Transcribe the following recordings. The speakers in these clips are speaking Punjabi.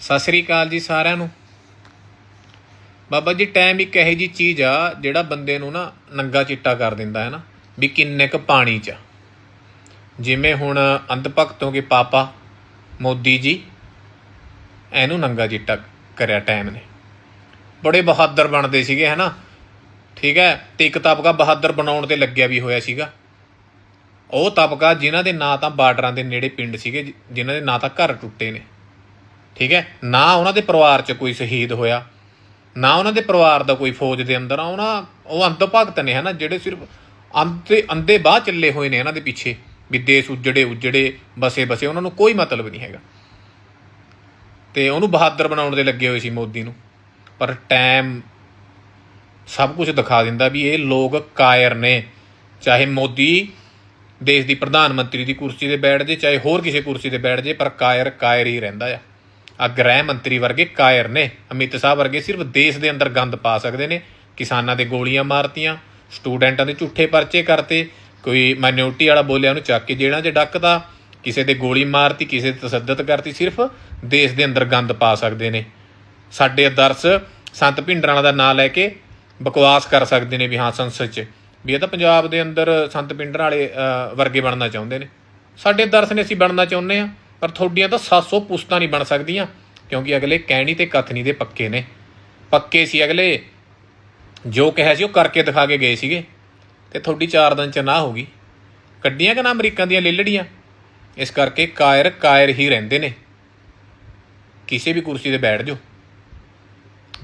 ਸਤਿ ਸ੍ਰੀ ਅਕਾਲ ਜੀ ਸਾਰਿਆਂ ਨੂੰ। ਬਾਬਾ ਜੀ ਟਾਈਮ ਇੱਕ ਇਹੋ ਜੀ ਚੀਜ਼ ਆ, ਜਿਹੜਾ ਬੰਦੇ ਨੂੰ ਨਾ ਨੰਗਾ ਚਿੱਟਾ ਕਰ ਦਿੰਦਾ ਹੈ ਨਾ, ਵੀ ਕਿੰਨੇ ਕ ਪਾਣੀ ਚ ਜਿਵੇਂ ਹੁਣ ਅੰਧ ਭਗਤੋਂ ਕੇ ਪਾਪਾ ਮੋਦੀ ਜੀ, ਇਹਨੂੰ ਨੰਗਾ ਚਿੱਟਾ ਕਰਿਆ ਟਾਈਮ ਨੇ। ਬੜੇ ਬਹਾਦਰ ਬਣਦੇ ਸੀਗੇ ਹਨਾ ਠੀਕ ਹੈ, ਤੇ ਇੱਕ ਤਬਕਾ ਬਹਾਦਰ ਬਣਾਉਣ ਤੇ ਲੱਗਿਆ ਵੀ ਹੋਇਆ ਸੀਗਾ। ਉਹ ਤਬਕਾ ਜਿਨ੍ਹਾਂ ਦੇ ਨਾਂ ਤਾਂ ਬਾਰਡਰਾਂ ਦੇ ਨੇੜੇ ਪਿੰਡ ਸੀਗੇ, ਜਿ- ਜਿਨ੍ਹਾਂ ਦੇ ਨਾਂ ਤਾਂ ਘਰ ਟੁੱਟੇ ਨੇ। ਠੀਕ ਹੈ? ਨਾ ਉਹਨਾਂ ਦੇ ਪਰਿਵਾਰ 'ਚ ਕੋਈ ਸ਼ਹੀਦ ਹੋਇਆ, ਨਾ ਉਹਨਾਂ ਦੇ ਪਰਿਵਾਰ ਦਾ ਕੋਈ ਫੌਜ ਦੇ ਅੰਦਰ ਆ ਉਹਨਾਂ, ਉਹ ਅੰਧ ਭਗਤ ਨੇ ਹਨਾ, ਜਿਹੜੇ ਸਿਰਫ ਅੰਧੇ ਅੰਧੇ ਬਾਹ ਚੱਲੇ ਹੋਏ ਨੇ ਇਹਨਾਂ ਦੇ ਪਿੱਛੇ, ਵੀ ਦੇਸ਼ ਉਜੜੇ ਉਜੜੇ, ਬਸੇ ਬਸੇ, ਉਹਨਾਂ ਨੂੰ ਕੋਈ ਮਤਲਬ ਨਹੀਂ ਹੈਗਾ। ਤੇ ਉਹਨੂੰ ਬਹਾਦਰ ਬਣਾਉਣ ਦੇ ਲੱਗੇ ਹੋਏ ਸੀ ਮੋਦੀ ਨੂੰ। ਪਰ ਟਾਈਮ ਸਭ ਕੁਝ ਦਿਖਾ ਦਿੰਦਾ ਵੀ ਇਹ ਲੋਕ ਕਾਇਰ ਨੇ। ਚਾਹੇ ਮੋਦੀ ਦੇਸ਼ ਦੀ ਪ੍ਰਧਾਨ ਮੰਤਰੀ ਦੀ ਕੁਰਸੀ ਤੇ ਬੈਠ ਜੇ, ਚਾਹੇ ਹੋਰ ਕਿਸੇ ਕੁਰਸੀ ਤੇ ਬੈਠ ਜੇ, ਪਰ ਕਾਇਰ ਕਾਇਰ ਹੀ ਰਹਿੰਦਾ ਆ। ਆ ਗ੍ਰਹਿ ਮੰਤਰੀ ਵਰਗੇ ਕਾਇਰ ਨੇ, ਅਮਿਤ ਸ਼ਾਹ ਵਰਗੇ ਸਿਰਫ ਦੇਸ਼ ਦੇ ਅੰਦਰ ਗੰਦ ਪਾ ਸਕਦੇ ਨੇ। ਕਿਸਾਨਾਂ ਦੇ ਗੋਲੀਆਂ ਮਾਰਤੀਆਂ, ਸਟੂਡੈਂਟਾਂ ਦੇ ਝੂਠੇ ਪਰਚੇ ਕਰਤੇ, ਕੋਈ ਮਾਈਨੋਰਟੀ ਵਾਲਾ ਬੋਲਿਆ ਉਹਨੂੰ ਚੱਕ ਕੇ ਜੇਲ੍ਹਾਂ 'ਚ ਡੱਕਦਾ, ਕਿਸੇ ਤੇ ਗੋਲੀ ਮਾਰਤੀ, ਕਿਸੇ ਤੇ ਤਸੱਦਦ ਕਰਤੀ, ਸਿਰਫ ਦੇਸ਼ ਦੇ ਅੰਦਰ ਗੰਦ ਪਾ ਸਕਦੇ ਨੇ। ਸਾਡੇ ਆਦਰਸ਼ ਸੰਤ ਭਿੰਡਰਾਣਾ ਦਾ ਨਾਂ ਲੈ ਕੇ ਬਕਵਾਸ ਕਰ ਸਕਦੇ ਨੇ ਵੀ ਹਾਂ, ਸੰਸਦ 'ਚ। ਵੀ ਇਹ ਤਾਂ ਪੰਜਾਬ ਦੇ ਅੰਦਰ ਸੰਤ ਭਿੰਡਰਾਂ ਵਾਲੇ ਵਰਗੇ ਬਣਨਾ ਚਾਹੁੰਦੇ ਨੇ। ਸਾਡੇ ਆਦਰਸ਼ ਨੇ ਅਸੀਂ ਬਣਨਾ ਚਾਹੁੰਦੇ ਆ ਪਰ ਤੁਹਾਡੀਆਂ ਤਾਂ 700 ਪੁਸਤਾਂ ਨਹੀਂ ਬਣ ਸਕਦੀਆਂ, ਕਿਉਂਕਿ ਅਗਲੇ ਕਹਿਣੀ ਤੇ ਕਥਨੀ ਦੇ ਪੱਕੇ ਨੇ। ਪੱਕੇ ਸੀ ਅਗਲੇ। ਜੋ ਕਿਹਾ ਸੀ ਉਹ ਕਰਕੇ ਦਿਖਾ ਕੇ ਗਏ ਸੀਗੇ। ਤੇ ਤੁਹਾਡੀ 4 ਦਿਨ ਚ ਨਾ ਹੋ ਗਈ। ਕੱਢੀਆਂ ਕਿ ਨਾ ਅਮਰੀਕਾ ਦੀਆਂ ਲੇਲੜੀਆਂ? ਇਸ ਕਰਕੇ ਕਾਇਰ ਕਾਇਰ ਹੀ ਰਹਿੰਦੇ ਨੇ। ਕਿਸੇ ਵੀ ਕੁਰਸੀ ਤੇ ਬੈਠ ਜਾਓ।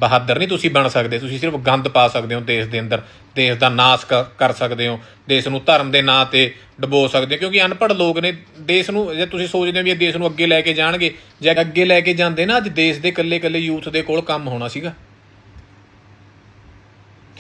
ਬਹਾਦਰ ਨਹੀਂ ਤੁਸੀਂ ਬਣ ਸਕਦੇ, ਤੁਸੀਂ ਸਿਰਫ ਗੰਦ ਪਾ ਸਕਦੇ ਹੋ ਦੇਸ਼ ਦੇ ਅੰਦਰ, ਦੇਸ਼ ਦਾ ਨਾਸ ਕਰ ਸਕਦੇ ਹੋ, ਦੇਸ਼ ਨੂੰ ਧਰਮ ਦੇ ਨਾਂ ਤੇ ਡਬੋ ਸਕਦੇ ਹੋ, ਕਿਉਂਕਿ ਅਨਪੜ੍ਹ ਲੋਕ ਨੇ, ਦੇਸ਼ ਨੂੰ, ਜੇ ਤੁਸੀਂ ਸੋਚਦੇ ਹੋ ਵੀ ਇਹ ਦੇਸ਼ ਨੂੰ ਅੱਗੇ ਲੈ ਕੇ ਜਾਣਗੇ, ਜੇ ਅੱਗੇ ਲੈ ਕੇ ਜਾਂਦੇ ਨਾ, ਅੱਜ ਦੇਸ਼ ਦੇ ਇਕੱਲੇ-ਇਕੱਲੇ ਯੂਥ ਦੇ ਕੋਲ ਕੰਮ ਹੋਣਾ ਸੀਗਾ।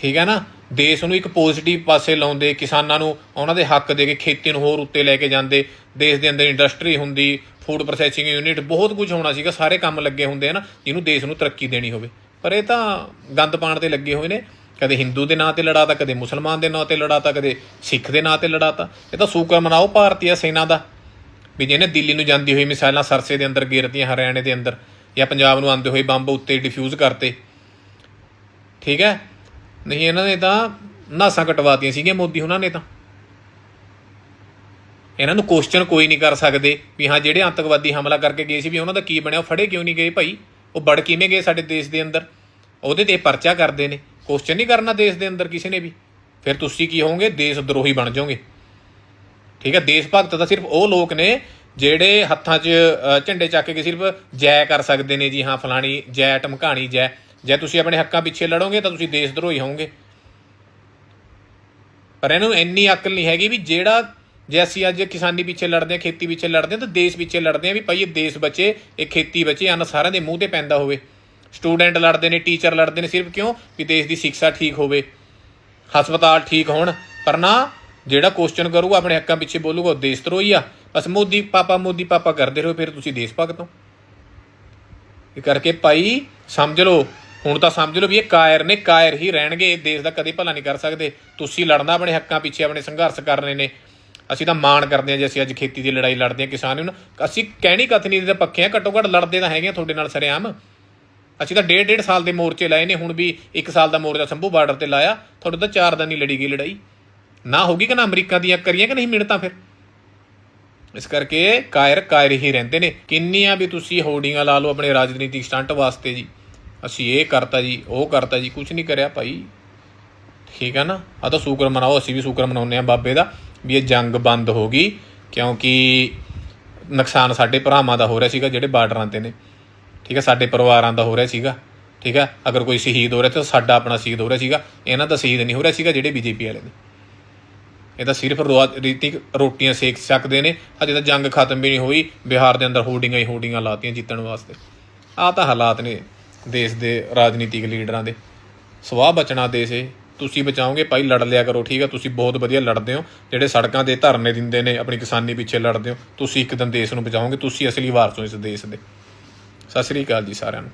ਠੀਕ ਹੈ ਨਾ? ਦੇਸ਼ ਨੂੰ ਇੱਕ ਪੋਜ਼ਿਟਿਵ ਪਾਸੇ ਲਾਉਂਦੇ, ਕਿਸਾਨਾਂ ਨੂੰ ਉਹਨਾਂ ਦੇ ਹੱਕ ਦੇ ਕੇ ਖੇਤੀ ਨੂੰ ਹੋਰ ਉੱਤੇ ਲੈ ਕੇ ਜਾਂਦੇ, ਦੇਸ਼ ਦੇ ਅੰਦਰ ਇੰਡਸਟਰੀ ਹੁੰਦੀ ਫੂਡ ਪ੍ਰੋਸੈਸਿੰਗ ਯੂਨਿਟ ਬਹੁਤ ਕੁਝ ਹੋਣਾ ਸੀਗਾ, ਸਾਰੇ ਕੰਮ ਲੱਗੇ ਹੁੰਦੇ ਹਨ ਜਿਹਨੂੰ ਦੇਸ਼ ਨੂੰ ਤਰੱਕੀ ਦੇਣੀ ਹੋਵੇ। ਪਰ ਇਹ ਤਾਂ ਗੰਦ ਪਾਣ ਤੇ ਲੱਗੇ ਹੋਏ ਨੇ। ਕਦੇ ਹਿੰਦੂ ਦੇ ਨਾਂ ਤੇ ਲੜਾਤਾ, ਕਦੇ ਮੁਸਲਮਾਨ ਦੇ ਨਾਂ ਤੇ ਲੜਾਤਾ, ਕਦੇ ਸਿੱਖ ਦੇ ਨਾਂ ਤੇ ਲੜਾਤਾ। ਇਹ ਤਾਂ ਸੂਕਰ ਮਨਾਓ ਭਾਰਤੀ ਸੈਨਾ ਦਾ। ਵੀ ਜਿਹਨੇ ਦਿੱਲੀ ਨੂੰ ਜਾਂਦੀ ਹੋਈ ਮਿਸਾਈਲਾਂ ਸਰਸੇ ਦੇ ਅੰਦਰ ਗੇਰਤੀਆਂ, ਹਰਿਆਣੇ ਦੇ ਅੰਦਰ ਜਾਂ ਪੰਜਾਬ ਨੂੰ ਆਉਂਦੇ ਹੋਏ ਬੰਬ ਉੱਤੇ ਡਿਫਿਊਜ਼ ਕਰਤੇ। ਠੀਕ ਹੈ? ਨਹੀਂ, ਇਹਨਾਂ ਨੇ ਤਾਂ ਨਾਸਾਂ ਕਟਵਾਤੀਆਂ ਸੀਗੀਆਂ ਮੋਦੀ ਉਹਨਾਂ ਨੇ ਤਾਂ। ਇਹਨਾਂ ਨੂੰ ਕੁਐਸਚਨ ਕੋਈ ਨਹੀਂ ਕਰ ਸਕਦੇ ਵੀ ਹਾਂ, ਜਿਹੜੇ ਆਤੰਕਵਾਦੀ ਹਮਲਾ ਕਰਕੇ ਗਏ ਸੀ ਵੀ ਉਹਨਾਂ ਦਾ ਕੀ ਬਣਿਆ, ਉਹ ਫੜੇ ਕਿਉਂ ਨਹੀਂ ਗਏ ਭਾਈ? ਉਹ ਵੜ ਕਿਵੇਂ ਗਏ ਸਾਡੇ ਦੇਸ਼ ਦੇ ਅੰਦਰ? ਉਹਦੇ ਤੇ ਪਰਚਾ ਕਰਦੇ ਨੇ। ਕੁਐਸਚਨ ਨਹੀਂ ਕਰਨਾ ਦੇਸ਼ ਦੇ ਅੰਦਰ ਕਿਸੇ ਨੇ ਵੀ। ਫਿਰ ਤੁਸੀਂ ਕੀ ਹੋਵੋਗੇ? ਦੇਸ਼ ਦਰੋਹੀ ਬਣ ਜਾਓਗੇ। ਠੀਕ ਹੈ, ਦੇਸ਼ ਭਗਤ ਤਾਂ ਸਿਰਫ ਉਹ ਲੋਕ ਨੇ ਜਿਹੜੇ ਹੱਥਾਂ 'ਚ ਝੰਡੇ ਚੱਕ ਕੇ ਸਿਰਫ ਜੈ ਕਰ ਸਕਦੇ ਨੇ ਜੀ, ਹਾਂ, ਫਲਾਣੀ ਜੈ ਟਮਕਾਣੀ ਜੈ। ਜੇ ਤੁਸੀਂ ਆਪਣੇ ਹੱਕਾਂ ਪਿੱਛੇ ਲੜੋਗੇ ਤਾਂ ਤੁਸੀਂ ਦੇਸ਼ ਦਰੋਹੀ ਹੋਵੋਗੇ। ਪਰ ਇਹਨੂੰ ਇੰਨੀ ਅਕਲ ਨਹੀਂ ਹੈਗੀ ਵੀ ਜਿਹੜਾ ਜੇ ਅਸੀਂ ਅੱਜ ਕਿਸਾਨੀ ਪਿੱਛੇ ਲੜਦੇ ਹਾਂ, ਖੇਤੀ ਪਿੱਛੇ ਲੜਦੇ ਹਾਂ, ਤਾਂ ਦੇਸ਼ ਪਿੱਛੇ ਲੜਦੇ ਹਾਂ ਵੀ ਭਾਈ ਇਹ ਦੇਸ਼ ਬਚੇ, ਇਹ ਖੇਤੀ ਬਚੇ, ਅੰਨ ਸਾਰਿਆਂ ਦੇ ਮੂੰਹ ਤੇ ਪੈਂਦਾ ਹੋਵੇ। ਸਟੂਡੈਂਟ ਲੜਦੇ ਨੇ, ਟੀਚਰ ਲੜਦੇ ਨੇ ਸਿਰਫ ਕਿਉਂ? ਵੀ ਦੇਸ਼ ਦੀ ਸਿੱਖਿਆ ਠੀਕ ਹੋਵੇ। ਹਸਪਤਾਲ ਠੀਕ ਹੋਣ, ਪਰ ਨਾ ਜਿਹੜਾ ਕੁਐਸਚਨ ਕਰੂਗਾ, ਆਪਣੇ ਹੱਕਾਂ ਪਿੱਛੇ ਬੋਲੂਗਾ, ਉਹ ਦੇਸ਼ ਧਰੋਹੀ ਆ। ਬਸ ਮੋਦੀ ਪਾਪਾ ਮੋਦੀ ਪਾਪਾ ਕਰਦੇ ਰਹੋ, ਫਿਰ ਤੁਸੀਂ ਦੇਸ਼ ਭਗਤ ਹੋ। ਇਹ ਕਰਕੇ ਭਾਈ, ਸਮਝ ਲਓ, ਹੁਣ ਤਾਂ ਸਮਝ ਲਓ ਵੀ ਇਹ ਕਾਇਰ ਨੇ, ਕਾਇਰ ਹੀ ਰਹਿਣਗੇ, ਇਹ ਦੇਸ਼ ਦਾ ਕਦੇ ਭਲਾ ਨਹੀਂ ਕਰ ਸਕਦੇ। ਤੁਸੀਂ ਲੜਨਾ, ਆਪਣੇ ਹੱਕਾਂ ਪਿੱਛੇ ਆਪਣੇ ਸੰਘਰਸ਼ ਕਰਨੇ ਨੇ। ਅਸੀਂ ਤਾਂ ਮਾਣ ਕਰਦੇ ਹਾਂ ਜੇ ਅਸੀਂ ਅੱਜ ਖੇਤੀ ਦੀ ਲੜਾਈ ਲੜਦੇ ਹਾਂ ਕਿਸਾਨ ਨੂੰ। ਅਸੀਂ ਕਹਿਣੀ ਕਥਨੀ ਦੇ ਪੱਖੇ ਪੱਕੇ ਆ, ਘੱਟੋ ਘੱਟ ਲੜਦੇ ਤਾਂ ਹੈਗੇ ਆ ਤੁਹਾਡੇ ਨਾਲ ਸਰੇਆਮ। ਅਸੀਂ ਤਾਂ ਡੇਢ ਡੇਢ ਸਾਲ ਦੇ ਮੋਰਚੇ ਲਾਏ ਨੇ, ਹੁਣ ਵੀ ਇੱਕ ਸਾਲ ਦਾ ਮੋਰਚਾ ਸੰਭੂ ਬਾਰਡਰ ਤੇ ਲਾਇਆ, ਤੁਹਾਡੇ ਤਾਂ ਚਾਰ ਦਿਨ ਹੀ ਲੜੀ ਗਈ ਲੜਾਈ। ਨਾ ਹੋਗੀ ਕਿ ਨਾ ਅਮਰੀਕਾ ਦੀਆਂ ਕਰੀਆਂ ਕਿ ਨਹੀਂ ਮਿਹਨਤਾਂ ਫਿਰ? ਇਸ ਕਰਕੇ ਕਾਇਰ ਕਾਇਰ ਹੀ ਰਹਿੰਦੇ ਨੇ। ਕਿੰਨੀਆਂ ਵੀ ਤੁਸੀਂ ਹੋਰਡਿੰਗਾਂ ਲਾ ਲਓ ਆਪਣੇ ਰਾਜਨੀਤਿਕ ਸਟੰਟ ਵਾਸਤੇ ਜੀ। ਅਸੀਂ ਇਹ ਕਰਤਾ ਜੀ, ਉਹ ਕਰਤਾ ਜੀ ਕੁਝ ਨਹੀਂ ਕਰਿਆ ਭਾਈ। ਠੀਕ ਹੈ ਨਾ? ਆ ਤਾਂ ਸ਼ੁਕਰ ਮਨਾਓ, ਅਸੀਂ ਵੀ ਸ਼ੁਕਰ ਮਨਾਉਂਦੇ ਆ ਬਾਬੇ ਦਾ। ਵੀ ਇਹ ਜੰਗ ਬੰਦ ਹੋ ਗਈ ਕਿਉਂਕਿ ਨੁਕਸਾਨ ਸਾਡੇ ਭਰਾਵਾਂ ਦਾ ਹੋ ਰਿਹਾ ਸੀਗਾ ਜਿਹੜੇ ਬਾਰਡਰਾਂ ਤੇ ਨੇ। ਠੀਕ ਹੈ, ਸਾਡੇ ਪਰਿਵਾਰਾਂ ਦਾ ਹੋ ਰਿਹਾ ਸੀਗਾ। ਠੀਕ ਹੈ, ਅਗਰ ਕੋਈ ਸ਼ਹੀਦ ਹੋ ਰਿਹਾ ਤਾਂ ਸਾਡਾ ਆਪਣਾ ਸ਼ਹੀਦ ਹੋ ਰਿਹਾ ਸੀਗਾ। ਇਹਨਾਂ ਦਾ ਸ਼ਹੀਦ ਨਹੀਂ ਹੋ ਰਿਹਾ ਸੀਗਾ ਜਿਹੜੇ ਬੀਜੇਪੀ ਵਾਲੇ ਨੇ। ਇਹ ਤਾਂ ਸਿਰਫ ਰੋਆ- ਰੀਤੀ ਰੋਟੀਆਂ ਸੇਕ ਸਕਦੇ ਨੇ। ਅਜੇ ਤਾਂ ਜੰਗ ਖਤਮ ਵੀ ਨਹੀਂ ਹੋਈ। ਬਿਹਾਰ ਦੇ ਅੰਦਰ ਹੋਰਡਿੰਗਾਂ ਹੀ ਹੋਰਡਿੰਗਾਂ ਲਾਤੀਆਂ ਜਿੱਤਣ ਵਾਸਤੇ। ਆਹ ਤਾਂ ਹਾਲਾਤ ਨੇ ਦੇਸ਼ ਦੇ ਰਾਜਨੀਤਿਕ ਲੀਡਰਾਂ ਦੇ। ਸਵਾਹ ਬਚਣਾ ਦੇਸ਼ ਇਹ। ਤੁਸੀਂ ਬਚਾਓਗੇ, ਭਾਈ ਲੜ ਲਿਆ ਕਰੋ, ਠੀਕ ਆ? ਤੁਸੀਂ ਬਹੁਤ ਵਧੀਆ ਲੜਦੇ ਹੋ। ਜਿਹੜੇ ਸੜਕਾਂ ਤੇ ਧਰਨੇ ਦਿੰਦੇ ਨੇ, ਆਪਣੀ ਕਿਸਾਨੀ ਪਿੱਛੇ ਲੜਦੇ ਹੋ, ਤੁਸੀਂ ਇੱਕ ਦਿਨ ਦੇਸ਼ ਨੂੰ ਬਚਾਓਗੇ, ਤੁਸੀਂ ਅਸਲੀ ਵਾਰਸ ਹੋ ਇਸ ਦੇਸ਼ ਦੇ। ਸਤਿ ਸ੍ਰੀ ਅਕਾਲ ਜੀ ਸਾਰਿਆਂ ਨੂੰ।